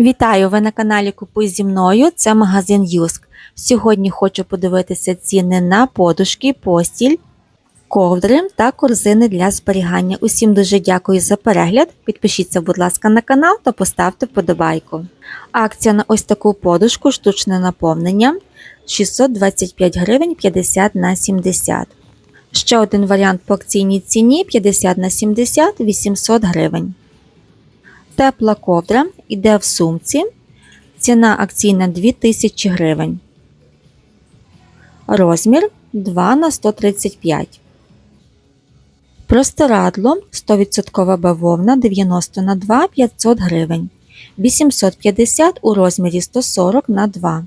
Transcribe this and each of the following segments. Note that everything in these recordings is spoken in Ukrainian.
Вітаю! Ви на каналі Купуй зі мною. Це магазин Юск. Сьогодні хочу подивитися ціни на подушки, постіль, ковдри та корзини для зберігання. Усім дуже дякую за перегляд. Підпишіться, будь ласка, на канал та поставте вподобайку. Акція на ось таку подушку штучне наповнення 625 гривень 50 на 70. Ще один варіант по акційній ціні 50 на 70 800 гривень. Тепла ковдра йде в сумці. Ціна акційна 2000 гривень. Розмір 2 на 135. Простирадло 100% бавовна 90 на 2 500 гривень. 850 у розмірі 140 на 2.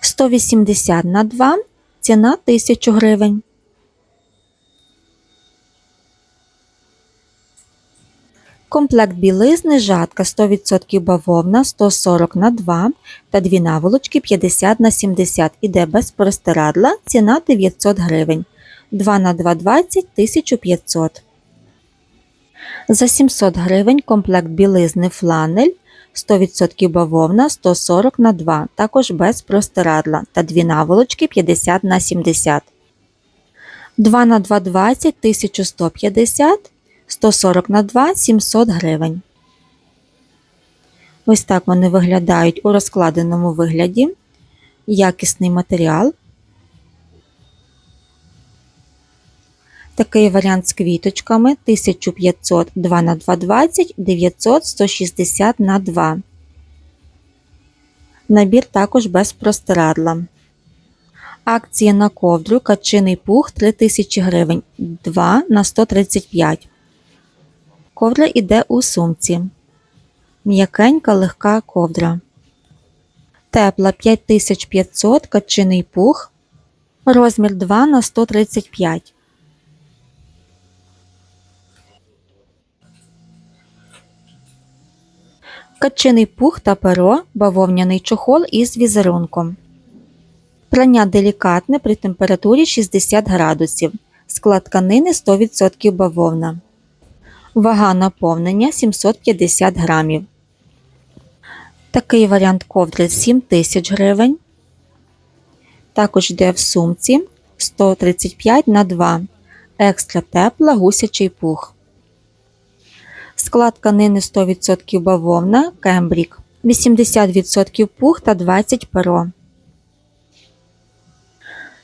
180 на 2 ціна 1000 гривень. Комплект білизни жатка 100% бавовна 140 на 2 та дві наволочки 50 на 70 іде без простирадла, ціна 900 гривень. 2 на 2 20 1500. За 700 гривень комплект білизни фланель 100% бавовна 140 на 2 також без простирадла та дві наволочки 50 на 70. 2 на 2 20 1150 140 на 2 700 гривень. Ось так вони виглядають у розкладеному вигляді. Якісний матеріал. Такий варіант з квіточками 1500 2 на 2 20 900 160 на 2. Набір також без простирадла. Акція на ковдру качиний пух 3000 гривень 2 на 135 Ковдра йде у сумці. М'якенька легка ковдра. Тепла 5500 качиний пух. Розмір 2 на 135. Качиний пух та перо, бавовняний чохол із візерунком. Прання делікатне при температурі 60 градусів. Склад тканини 100% бавовна. Вага наповнення 750 грамів. Такий варіант ковдри 7000 гривень. Також йде в сумці 135 на 2. Екстра тепла гусячий пух. Склад тканини 100% бавовна, кембрік, 80% пух та 20 перо.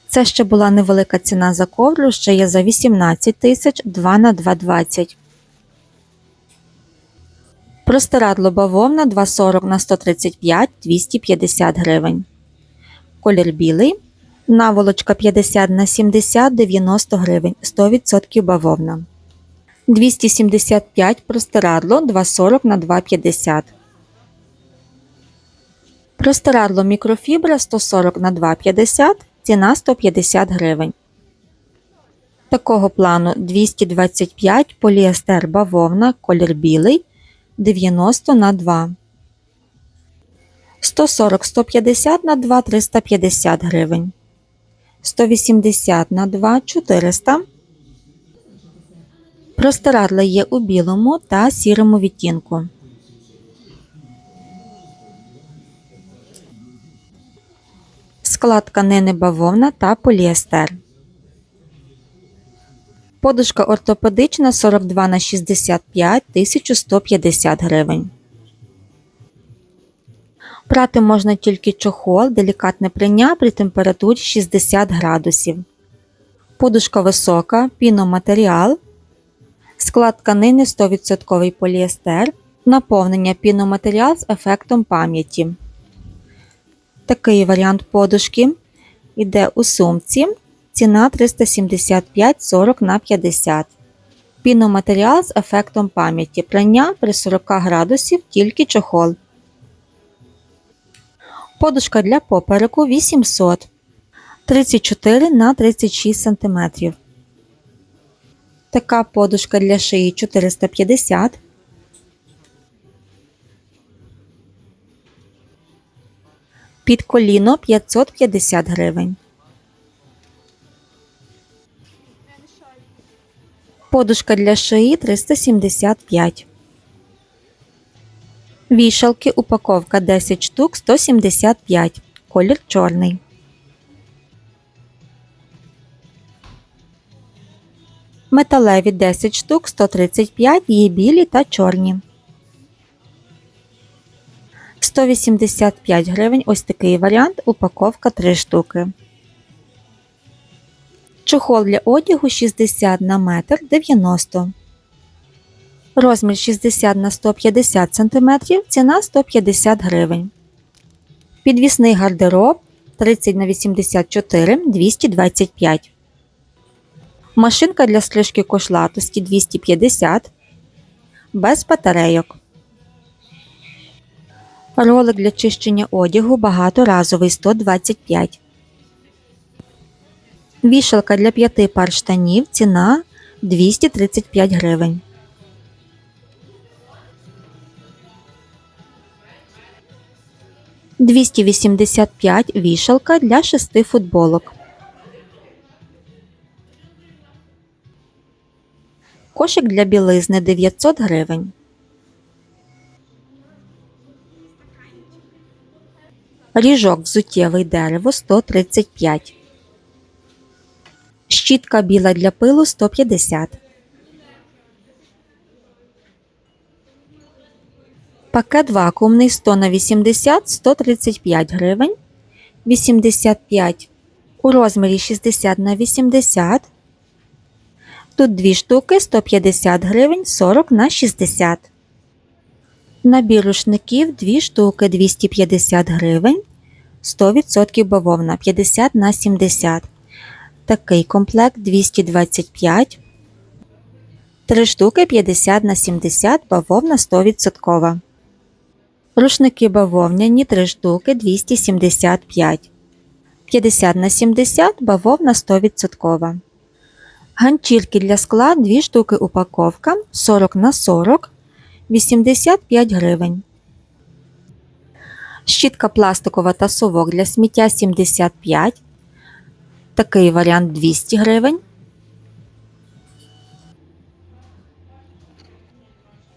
Це ще була невелика ціна за ковдру, ще є за 18 тисяч 2 на 220. Простирадло бавовна 240 на 135 250 гривень. Колір білий. Наволочка 50 на 70 90 гривень 100% бавовна. 275 простирадло 240 на 250. Простирадло мікрофібра 140 на 250 ціна 150 гривень. Такого плану 225 поліестер бавовна, колір білий 90 на 2. 140 150 на 2 350 гривень. 180 на 2 400. Простирадла є у білому та сірому відтінку. Склад тканини бавовна та поліестер. Подушка ортопедична 42 на 65 1150 гривень. Прати можна тільки чохол, делікатне прання при температурі 60 градусів. Подушка висока, піноматеріал. Склад тканини 100% поліестер. Наповнення піноматеріал з ефектом пам'яті. Такий варіант подушки йде у сумці. Ціна 375 40 на 50. Піноматеріал з ефектом пам'яті. Прання при 40 градусів тільки чохол. Подушка для попереку 800 34 на 36 см. Така подушка для шиї 450. Під коліно 550 гривень. Подушка для шиї 375. Вішалки упаковка 10 штук 175. Колір чорний. Металеві 10 штук 135, є білі та чорні. 185 гривень ось такий варіант, упаковка 3 штуки. Чохол для одягу 60 на метр 90. Розмір 60 на 150 см, ціна 150 гривень. Підвісний гардероб 30 на 84 225. Машинка для стрижки кошлатості 250 без батарейок. Ролик для чищення одягу багаторазовий 125. Вішалка для п'яти пар штанів ціна 235 гривень. Двісті вісімдесят п'ять вішалка для шести футболок. Кошик для білизни 900 гривень. Ріжок взуттєвий дерево 135. Щітка біла для пилу 150. Пакет вакуумний 100 на 80 135 гривень. 85 у розмірі 60 на 80. Тут дві штуки 150 гривень 40 на 60. Набір рушників 2 штуки 250 гривень. 100% бавовна 50 на 70. Такий комплект 225. 3 штуки 50 на 70 бавовна 100%. Рушники бавовняні 3 штуки 275. 50 на 70 бавовна 100%. Ганчірки для скла 2 штуки упаковка 40 на 40 85 гривень. Щітка пластикова та совок для сміття 75. Такий варіант 200 гривень.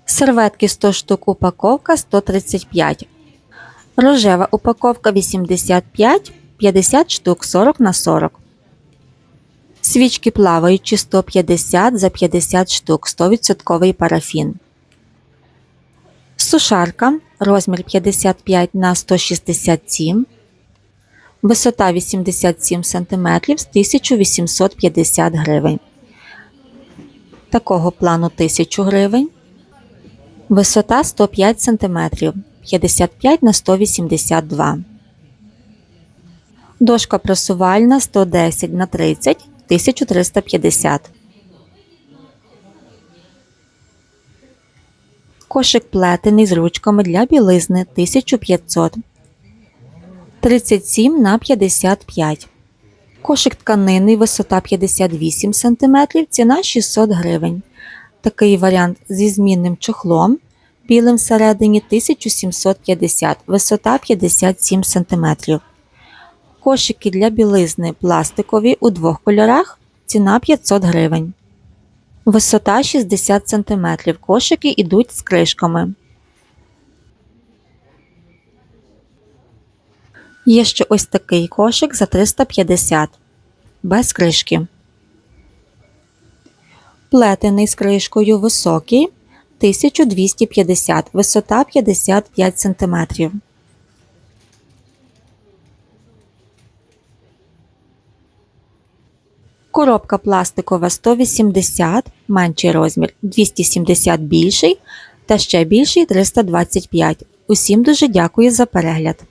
Серветки 100 штук упаковка 135. Рожева упаковка 85, 50 штук 40 на 40. Свічки плаваючі 150 за 50 штук 100% парафін. Сушарка розмір 55 на 167. Висота 87 см з 1850 гривень. Такого плану 1000 гривень. Висота 105 см 55 на 182. Дошка просувальна 110 на 30 1350. Кошик плетений з ручками для білизни 1500. 37 на 55. Кошик тканинний, висота 58 см, ціна 600 гривень. Такий варіант зі змінним чохлом. Білим всередині 1750, висота 57 см. Кошики для білизни пластикові у двох кольорах. Ціна 500 гривень. Висота 60 см. Кошики йдуть з кришками. Є ще ось такий кошик за 350 без кришки. Плетений з кришкою високий 1250, висота 55 см. Коробка пластикова 180, менший розмір 270 більший та ще більший 325. Усім дуже дякую за перегляд.